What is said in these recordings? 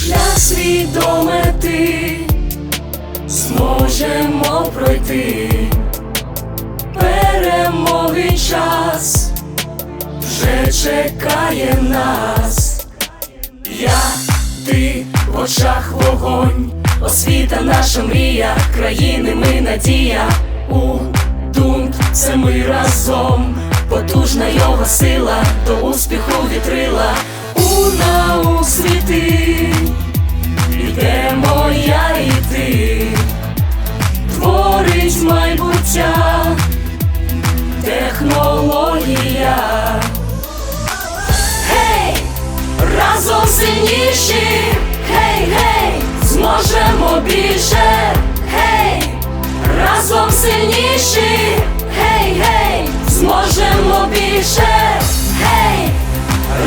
шлях свій до мети зможемо пройти. Перемоги час вже чекає нас. Я, ти в очах вогонь, освіта наша мрія, країни ми надія. У дунт це ми разом, потужна його сила, до успіху вітрила. Майбуття, технологія. Гей, разом сильніші, гей, гей, зможемо більше, гей, разом сильніші, гей, гей, зможемо більше, гей,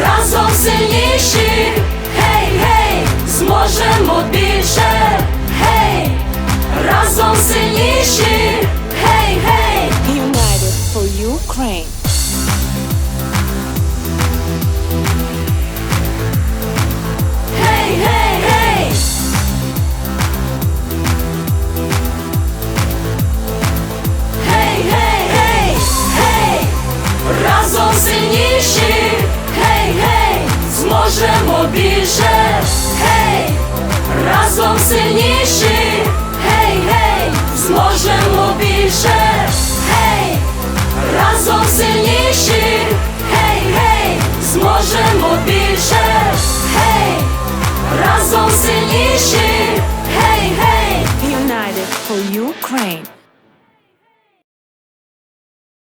разом сильніші, гей, гей, зможемо більше, сильніші! Гей, гей! Зможемо більше! Гей! Разом сильніші! Гей, гей! Зможемо більше! Гей! Разом сильніші! Гей, гей! Зможемо більше! Гей! Разом сильніші! Гей, гей! United for